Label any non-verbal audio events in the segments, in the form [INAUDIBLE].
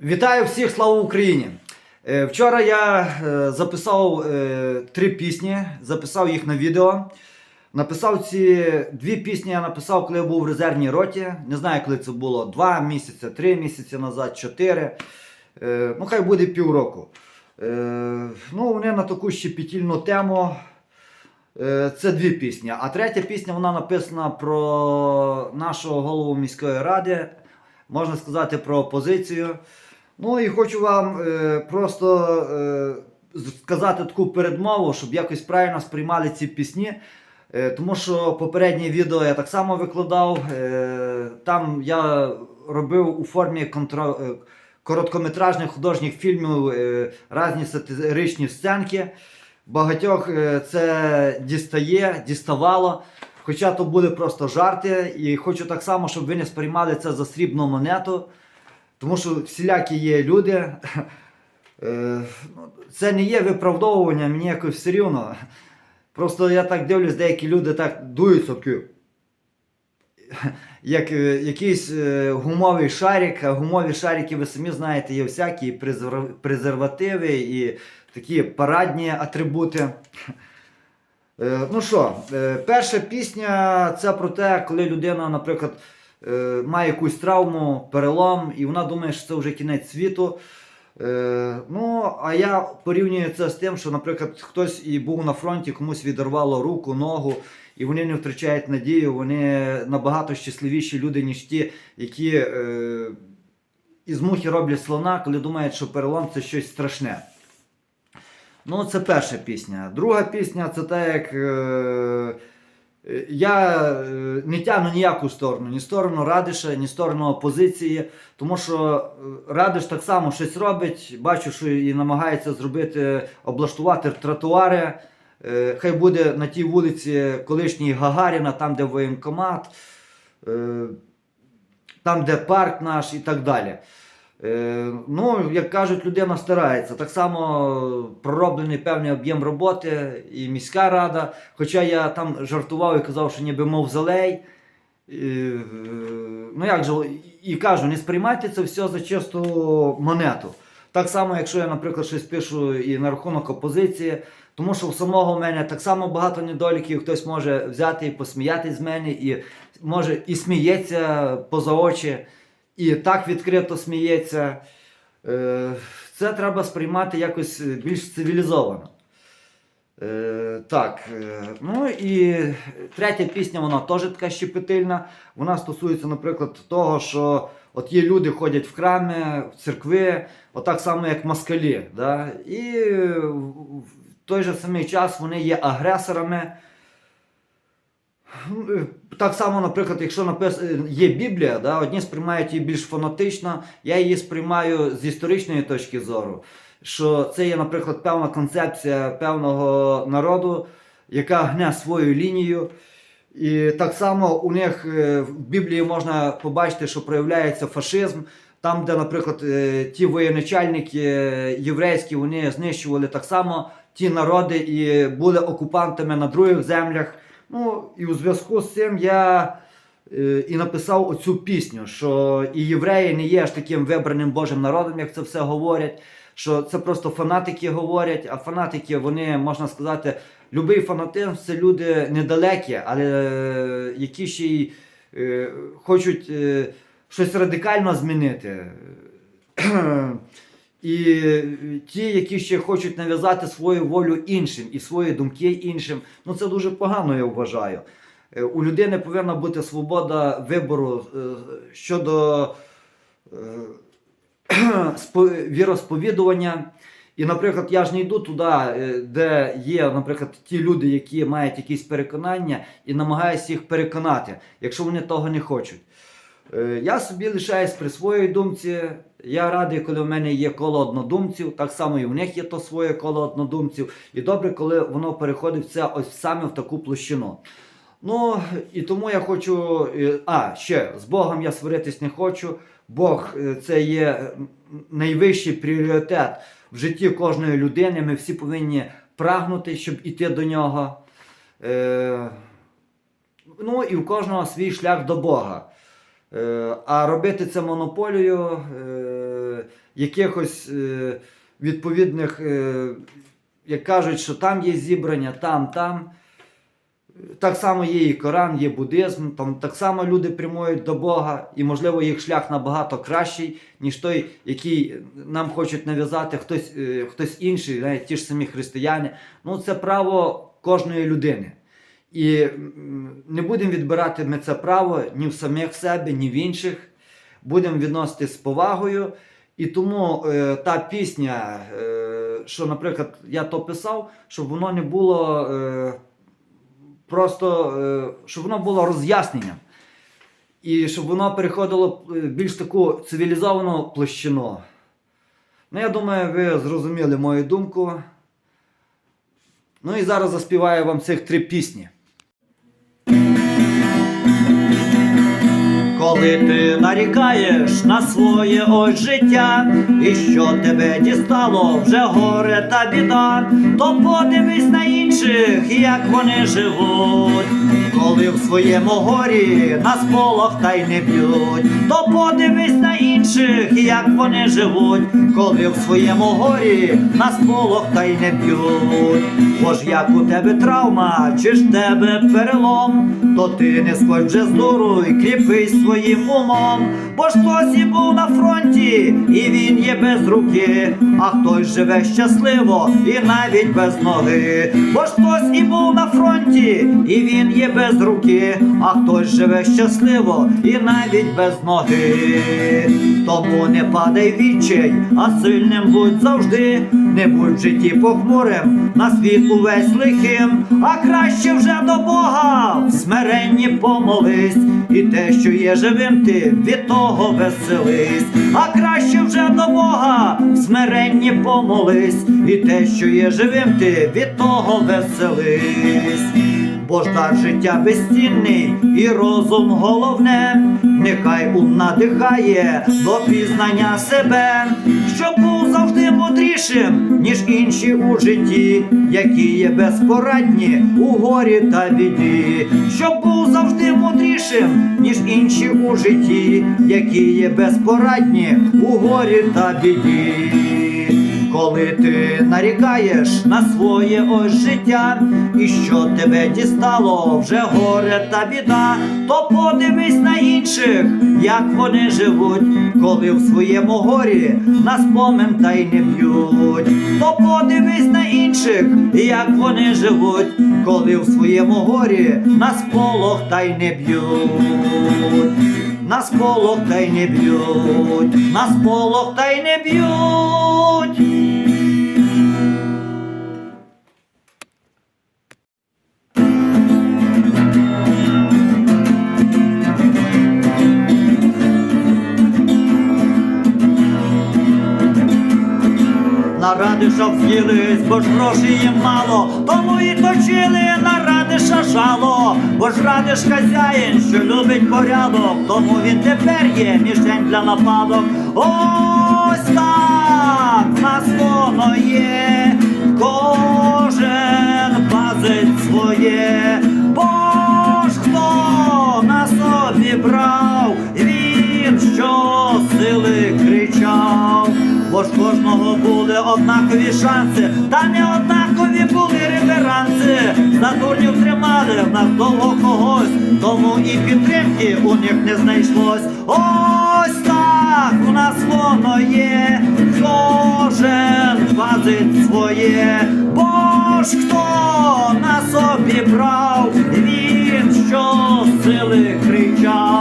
Вітаю всіх, слава Україні! Е, Вчора я е, записав е, три пісні, записав їх на відео. Написав ці дві пісні, я написав, коли я був в резервній роті. Не знаю, коли це було два місяці, три місяці назад, чотири. Ну, хай буде півроку. Ну, вони на таку щепетільну тему. Це дві пісні. А третя пісня вона написана про нашого голову міської ради, можна сказати, про опозицію. Ну і хочу вам е, просто е, сказати таку передмову, щоб якось правильно сприймали ці пісні. Е, тому що попереднє відео я так само викладав. Е, там я робив у формі контро... е, короткометражних художніх фільмів е, різні сатиричні сценки. Багатьох е, це дістає, діставало. Хоча то були просто жарти, і хочу так само, щоб ви не сприймали це за срібну монету. Тому що всілякі є люди. [LAUGHS] Е, ну, Це не є виправдовування, мені якось все рівно. Просто я так дивлюсь, деякі люди так дуються, такі, як е, якийсь е, гумовий шарик, а гумові шарики, ви самі знаєте, є всякі презервативи, і такі парадні атрибути. Ну що, перша пісня це про те, коли людина, наприклад, е, має якусь травму, перелом, і вона думає, що це вже кінець світу. Е, Ну, а я порівнюю це з тим, що, наприклад, хтось і був на фронті, комусь відірвало руку, ногу, і вони не втрачають надію, вони набагато щасливіші люди, ніж ті, які е, із мухи роблять слона, коли думають, що перелом це щось страшне. Ну, це перша пісня. Друга пісня це те, як е, я е, не тягну ніяку сторону, ні сторону Радиша, ні сторону опозиції, тому що е, Радиш так само щось робить, бачу, що і намагається зробити, облаштувати тротуари. Е, Хай буде на тій вулиці колишній Гагаріна, там, де воєнкомат, е, там, де парк наш і так далі. Е, ну, як кажуть, людина старається. Так само пророблений певний об'єм роботи і міська рада. Хоча я там жартував і казав, що ніби мовзолей. Е, е, ну як же, і кажу, не сприймайте це все за чисту монету. Так само, якщо я, наприклад, щось пишу і на рахунок опозиції, тому що в самого мене так само багато недоліків, хтось може взяти і посміятись з мене, і може і сміється поза очі, і так відкрито сміється. Е, Це треба сприймати якось більш цивілізовано. Е, так, е, ну і третя пісня, вона теж така щепетильна. Вона стосується, наприклад, того, що от є люди ходять в храми, в церкви, отак само, як москалі. Да? І в в той же самий час вони є агресорами. Так само, наприклад, якщо напис... є Біблія, да, одні сприймають її більш фанатично, я її сприймаю з історичної точки зору, що це є, наприклад, певна концепція певного народу, яка гне свою лінію. І так само у них е, в Біблії можна побачити, що проявляється фашизм. Там, де, наприклад, е, ті воєначальники е, єврейські вони знищували так само ті народи і були окупантами на других землях. Ну і у зв'язку з цим я е, і написав оцю пісню, що і євреї не є аж таким вибраним Божим народом, як це все говорять. Що це просто фанатики говорять, а фанатики, вони, можна сказати, любий фанатизм це люди недалекі, але е, які ще й е, хочуть е, щось радикально змінити. І ті, які ще хочуть нав'язати свою волю іншим і свої думки іншим, ну це дуже погано, я вважаю. Е, У людини повинна бути свобода вибору е, щодо е, [CLEARS THROAT] віросповідування. І, наприклад, я ж не йду туди, е, де є, наприклад, ті люди, які мають якісь переконання, і намагаюся їх переконати, якщо вони того не хочуть. Е, Я собі лишаюсь при своїй думці. Я радий, коли в мене є коло однодумців, так само і в них є то своє коло однодумців. І добре, коли воно переходить все ось саме в таку площину. Ну і тому я хочу. е, А, ще з Богом я сваритись не хочу. Бог е, це є найвищий пріоритет в житті кожної людини. Ми всі повинні прагнути, щоб іти до нього. Ну і в кожного свій шлях до Бога. Е, а робити це монополію, е, якихось е, відповідних, як кажуть, що там є зібрання, там, там. Так само є і Коран, є буддизм, там так само люди прямують до Бога, і, можливо, їх шлях набагато кращий, ніж той, який нам хочуть нав'язати хтось, хтось інший, навіть ті ж самі християни. Ну, це право кожної людини. І не будемо відбирати ми це право ні в самих себе, ні в інших. Будемо відносити з повагою. І тому е, та пісня, е, що, наприклад, я то писав, щоб воно не було е, просто, е, щоб воно було роз'ясненням. І щоб воно переходило е, більш таку цивілізовану площину. Ну, я думаю, ви зрозуміли мою думку. Ну і зараз заспіваю вам цих три пісні. Коли ти нарікаєш на своє ось життя, і що тебе дістало вже горе та біда, то подивись на інших, як вони живуть. Коли в своєму горі на сполох та й не б'ють, то подивись на інших, як вони живуть, коли в своєму горі на сполох та й не б'ють. Бо ж як у тебе травма, чи ж тебе перелом, то ти не сходь вже з дуру і кріпись своїм умом, бо ж хтось і був на фронті, і він є без руки, а хтось живе щасливо і навіть без ноги, бо ж хтось і був на фронті, і він є без руки, а хтось живе щасливо і навіть без ноги. Тому не падай відчай, а сильним будь завжди, не будь в житті похмурим, на світ увесь лихим, а краще вже до Бога. В смиренні помолись, і те, що є живим, ти від того веселись, а краще вже до Бога смиренні помолись, і те, що є живим, ти від того веселись. Бо ж дар життя безцінний і розум головне, нехай ум надихає до пізнання себе, щоб був завжди мудрішим, ніж інші у житті, які є безпорадні у горі та біді, щоб був завжди мудрішим, ніж інші у житті, які є безпорадні у горі та біді. Коли ти нарікаєш на своє ось життя, і що тебе дістало вже горе та біда, то подивись на інших, як вони живуть, коли в своєму горі на спомин та й не б'ють, то подивись на інших, як вони живуть, коли в своєму горі на сполох та й не б'ють. На сполох та й не б'ють, на сполох та й не б'ють. На радиша в'їлись, бо ж грошей їм мало, тому і точили на радиша жало, бо ж радиш хазяїн, що любить порядок, тому він тепер є мішень для нападок. Ось так нас воно є, кожен пазить своє, бо ж хто на собі Бо ж кожного були однакові шанси, та не однакові були реверанси. За дурнів тримали в нас довго когось, тому і підтримки у них не знайшлось. Ось так у нас воно є, кожен пазить своє, бо ж хто на собі брав, він що сили кричав.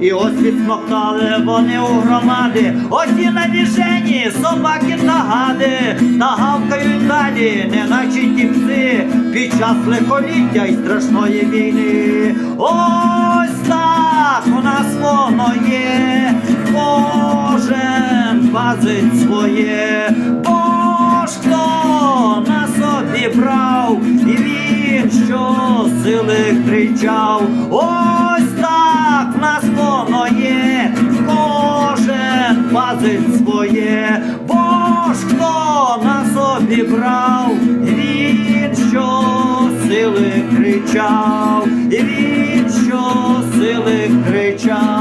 І ось відсмоктали вони у громади, ось і навіжені собаки та гади, та гавкають далі, неначе ті пси, під час лихоліття й страшної війни. Ось так у нас воно є, кожен пазить своє, бо ж хто на собі брав, і він що сили кричав. Ось собі брав, він що сили кричав, він що сили кричав.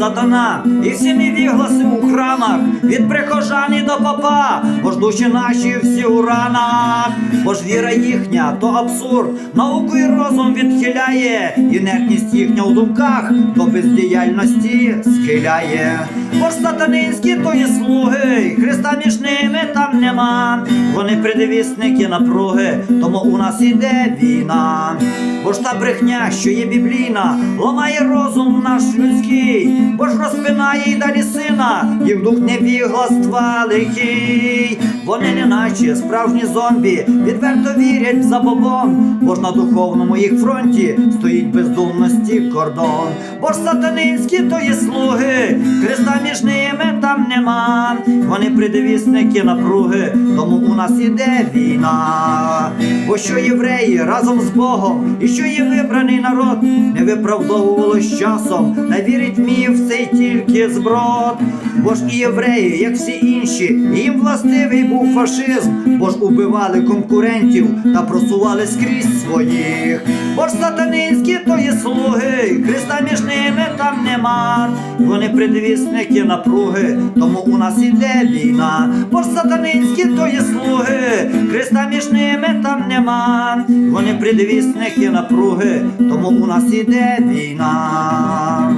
Сатана, і всі невігласи у храмах, від прихожан і до попа, бо ж душі наші всі у ранах, бо ж віра їхня, то абсурд, науку і розум відхиляє, інертність їхня у думках до бездіяльності схиляє. Бо ж сатанинські то є слуги, і Христа між ними там нема. Вони придивісники напруги, тому у нас іде війна. Бо ж та брехня, що є біблійна, ламає розум наш людський, бо ж розпинає й далі сина, їх дух невігластва лихий. Вони не наче справжні зомбі, відверто вірять в забобон, бо ж на духовному їх фронті стоїть бездумності кордон. Бо ж сатанинські то є слуги, Христа між ними там нема. Вони придивісники напруги, тому нас іде війна. Бо що євреї разом з Богом, і що є вибраний народ, не виправдовувало з часом, не вірить міф цей тільки зброд. Бо ж і євреї, як всі інші, їм властивий був фашизм, бо ж убивали конкурентів та просували скрізь своїх. Бо ж сатанинські то є слуги, Між ними там нема. Вони предвісники напруги, тому у нас іде війна. Бо сатанинські то є слуги, Христа між ними там нема. Вони предвісники напруги, тому у нас іде війна.